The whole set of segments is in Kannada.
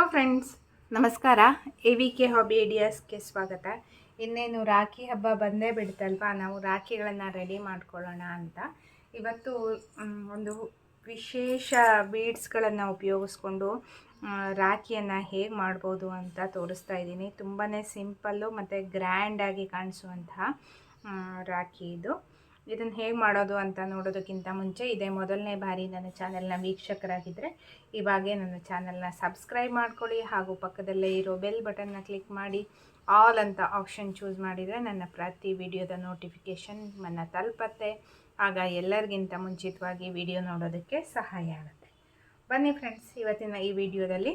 ಹಲೋ ಫ್ರೆಂಡ್ಸ್ ನಮಸ್ಕಾರ. ಎ ವಿ ಕೆ ಹಾಬಿ ಐಡಿಯಾಸ್ಗೆ ಸ್ವಾಗತ. ಇನ್ನೇನು ರಾಖಿ ಹಬ್ಬ ಬಂದೇ ಬಿಡ್ತಲ್ವಾ? ನಾವು ರಾಖಿಗಳನ್ನು ರೆಡಿ ಮಾಡ್ಕೊಳ್ಳೋಣ ಅಂತ. ಇವತ್ತು ಒಂದು ವಿಶೇಷ ಬೀಡ್ಸ್ಗಳನ್ನು ಉಪಯೋಗಿಸ್ಕೊಂಡು ರಾಖಿಯನ್ನು ಹೇಗೆ ಮಾಡ್ಬೋದು ಅಂತ ತೋರಿಸ್ತಾ ಇದ್ದೀನಿ. ತುಂಬಾ ಸಿಂಪಲ್ಲು ಮತ್ತು ಗ್ರ್ಯಾಂಡಾಗಿ ಕಾಣಿಸುವಂತಹ ರಾಖಿ ಇದು. ಇದನ್ನು ಹೇಗೆ ಮಾಡೋದು ಅಂತ ನೋಡೋದಕ್ಕಿಂತ ಮುಂಚೆ ಇದೇ ಮೊದಲನೇ ಬಾರಿ ನನ್ನ ಚಾನೆಲ್ನ ವೀಕ್ಷಕರಾಗಿದ್ದರೆ ಇವಾಗೇ ನನ್ನ ಚಾನೆಲ್ನ ಸಬ್ಸ್ಕ್ರೈಬ್ ಮಾಡ್ಕೊಳ್ಳಿ ಹಾಗೂ ಪಕ್ಕದಲ್ಲೇ ಇರೋ ಬೆಲ್ ಬಟನ್ನ ಕ್ಲಿಕ್ ಮಾಡಿ ಆಲ್ ಅಂತ ಆಪ್ಷನ್ ಚೂಸ್ ಮಾಡಿದರೆ ನನ್ನ ಪ್ರತಿ ವಿಡಿಯೋದ ನೋಟಿಫಿಕೇಷನ್ ನನ್ನ ತಲುಪತ್ತೆ. ಆಗ ಎಲ್ಲರಿಗಿಂತ ಮುಂಚಿತವಾಗಿ ವಿಡಿಯೋ ನೋಡೋದಕ್ಕೆ ಸಹಾಯ ಆಗುತ್ತೆ. ಬನ್ನಿ ಫ್ರೆಂಡ್ಸ್, ಇವತ್ತಿನ ಈ ವಿಡಿಯೋದಲ್ಲಿ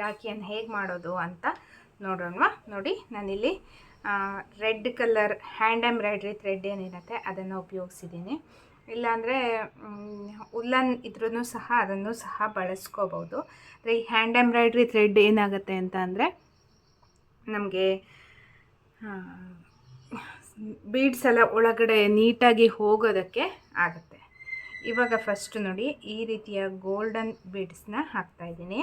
ರಾಖಿಯನ್ನು ಹೇಗೆ ಮಾಡೋದು ಅಂತ ನೋಡೋಣ ನೋಡಿ, ನಾನಿಲ್ಲಿ red colour hand embroidery thread ಏನಿರುತ್ತೆ, ಅದನ್ನು ಉಪಯೋಗಿಸಿದ್ದೀನಿ. ಇಲ್ಲಾಂದರೆ ಉಲ್ಲನ್ ಇದ್ರೂ ಸಹ ಅದನ್ನು ಸಹ ಬಳಸ್ಕೋಬೋದು. ಅಂದರೆ ಈ ಹ್ಯಾಂಡ್ ಎಂಬ್ರಾಯ್ಡ್ರಿ ಥ್ರೆಡ್ ಏನಾಗುತ್ತೆ ಅಂತ ಅಂದರೆ, ನಮಗೆ ಬೀಡ್ಸ್ ಎಲ್ಲ ಒಳಗಡೆ ನೀಟಾಗಿ ಹೋಗೋದಕ್ಕೆ ಆಗುತ್ತೆ. ಇವಾಗ ಫಸ್ಟ್ ನೋಡಿ, ಈ ರೀತಿಯ ಗೋಲ್ಡನ್ ಬೀಡ್ಸ್ನ ಹಾಕ್ತಾಯಿದ್ದೀನಿ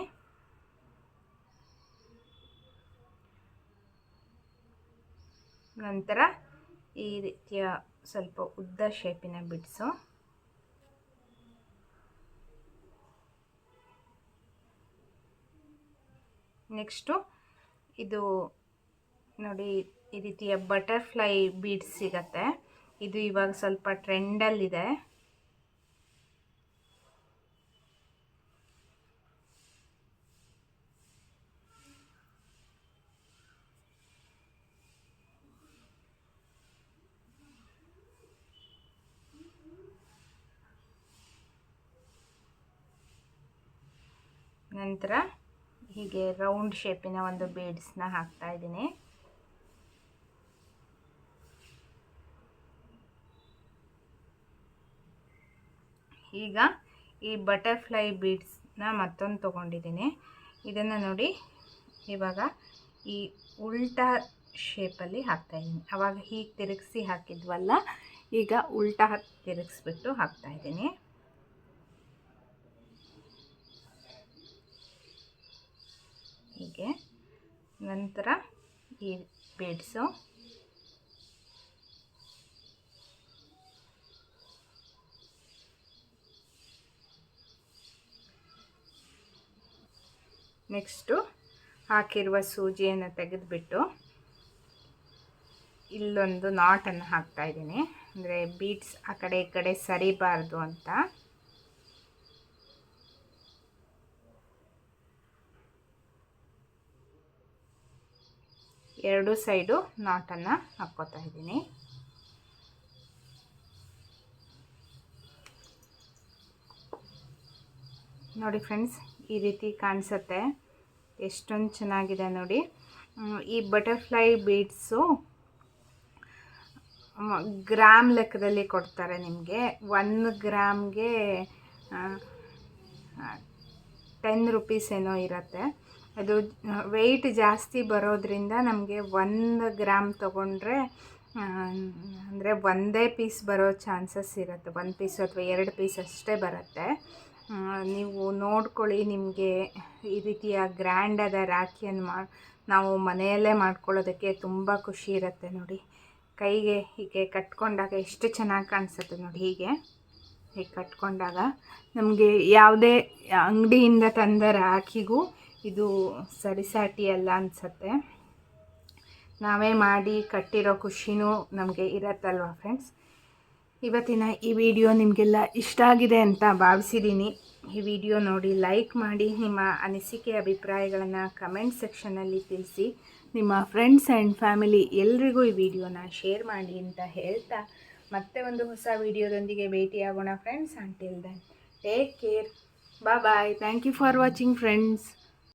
ನಂತರ ಈ ರೀತಿಯ ಸ್ವಲ್ಪ ಉದ್ದ ಶೇಪಿನ ಬಿಡಿಸು. ನೆಕ್ಸ್ಟು ಇದು ನೋಡಿ ಈ ರೀತಿಯ ಬಟರ್ಫ್ಲೈ ಬೀಡ್ಸ್ ಸಿಗತ್ತೆ. ಇದು ಇವಾಗ ಸ್ವಲ್ಪ ಟ್ರೆಂಡಲ್ಲಿದೆ ನಂತರ ಹೀಗೆ ರೌಂಡ್ ಶೇಪಿನ ಒಂದು ಬೀಡ್ಸ್ನ ಹಾಕ್ತಾ ಇದ್ದೀನಿ. ಈಗ ಈ ಬಟರ್ಫ್ಲೈ ಬೀಡ್ಸ್ನ ಮತ್ತೊಂದು ತೊಗೊಂಡಿದ್ದೀನಿ. ಇದನ್ನು ನೋಡಿ ಇವಾಗ ಈ ಉಲ್ಟಾ ಶೇಪಲ್ಲಿ ಹಾಕ್ತಾಯಿದ್ದೀನಿ ಅವಾಗ ಹೀಗೆ ತಿರುಗಿಸಿ ಹಾಕಿದ್ವಲ್ಲ, ಈಗ ಉಲ್ಟಾ ತಿರುಗಿಸ್ಬಿಟ್ಟು ಹಾಕ್ತಾಯಿದ್ದೀನಿ ಹೀಗೆ. ನಂತರ ಈ ಬೀಡ್ಸು ನೆಕ್ಸ್ಟು ಹಾಕಿರುವ ಸೂಜಿಯನ್ನು ತೆಗೆದುಬಿಟ್ಟು ಇಲ್ಲೊಂದು ನಾಟನ್ನು ಹಾಕ್ತಾ ಇದ್ದೀನಿ. ಅಂದರೆ ಬೀಡ್ಸ್ ಆ ಕಡೆ ಈ ಕಡೆ ಸರಿಬಾರ್ದು ಅಂತ. ಎರಡು ಸೈಡು ನಾಟನ್ನು ಹಾಕ್ಕೋತಾ ಇದ್ದೀನಿ. ನೋಡಿ ಫ್ರೆಂಡ್ಸ್ ಈ ರೀತಿ ಕಾಣಿಸುತ್ತೆ. ಎಷ್ಟೊಂದು ಚೆನ್ನಾಗಿದೆ ನೋಡಿ. ಈ ಬಟರ್ಫ್ಲೈ ಬೀಡ್ಸು ಗ್ರಾಮ್ ಲೆಕ್ಕದಲ್ಲಿ ಕೊಡ್ತಾರೆ ನಿಮಗೆ. ಒಂದು ಗ್ರಾಮ್ಗೆ ಟೆನ್ ರುಪೀಸ್ ಏನೋ ಇರುತ್ತೆ. ಅದು ವೆಯ್ಟ್ ಜಾಸ್ತಿ ಬರೋದ್ರಿಂದ ನಮಗೆ ಒಂದು ಗ್ರಾಮ್ ತೊಗೊಂಡ್ರೆ ಅಂದರೆ ಒಂದೇ ಪೀಸ್ ಬರೋ ಚಾನ್ಸಸ್ ಇರುತ್ತೆ. ಒಂದು ಪೀಸ್ ಅಥವಾ ಎರಡು ಪೀಸ್ ಅಷ್ಟೇ ಬರುತ್ತೆ. ನೀವು ನೋಡ್ಕೊಳ್ಳಿ ನಿಮಗೆ ಈ ರೀತಿಯ ಗ್ರ್ಯಾಂಡಾದ ರಾಖಿಯನ್ನು ಮಾ, ನಾವು ಮನೆಯಲ್ಲೇ ಮಾಡ್ಕೊಳ್ಳೋದಕ್ಕೆ ತುಂಬ ಖುಷಿ ಇರುತ್ತೆ ನೋಡಿ. ಕೈಗೆ ಹೀಗೆ ಕಟ್ಕೊಂಡಾಗ ಎಷ್ಟು ಚೆನ್ನಾಗಿ ಕಾಣಿಸುತ್ತೆ ನೋಡಿ ಹೀಗೆ. ಹೀಗೆ ಕಟ್ಕೊಂಡಾಗ ನಮಗೆ ಯಾವುದೇ ಅಂಗಡಿಯಿಂದ ತಂದ ರಾಖಿಗೂ ಇದು ಸರಿಸಾಟಿ ಅಲ್ಲ ಅನಿಸುತ್ತೆ. ನಾವೇ ಮಾಡಿ ಕಟ್ಟಿರೋ ಖುಷಿನೂ ನಮಗೆ ಇರತ್ತಲ್ವ ಫ್ರೆಂಡ್ಸ್? ಇವತ್ತಿನ ಈ ವಿಡಿಯೋ ನಿಮಗೆಲ್ಲ ಇಷ್ಟ ಆಗಿದೆ ಅಂತ ಭಾವಿಸಿದ್ದೀನಿ. ಈ ವಿಡಿಯೋ ನೋಡಿ ಲೈಕ್ ಮಾಡಿ, ನಿಮ್ಮ ಅನಿಸಿಕೆ ಅಭಿಪ್ರಾಯಗಳನ್ನು ಕಮೆಂಟ್ ಸೆಕ್ಷನಲ್ಲಿ ತಿಳಿಸಿ. ನಿಮ್ಮ ಫ್ರೆಂಡ್ಸ್ ಆ್ಯಂಡ್ ಫ್ಯಾಮಿಲಿ ಎಲ್ರಿಗೂ ಈ ವಿಡಿಯೋನ ಶೇರ್ ಮಾಡಿ ಅಂತ ಹೇಳ್ತಾ ಮತ್ತೆ ಒಂದು ಹೊಸ ವಿಡಿಯೋದೊಂದಿಗೆ ಭೇಟಿಯಾಗೋಣ friends. Until then take care bye bye thank you for watching friends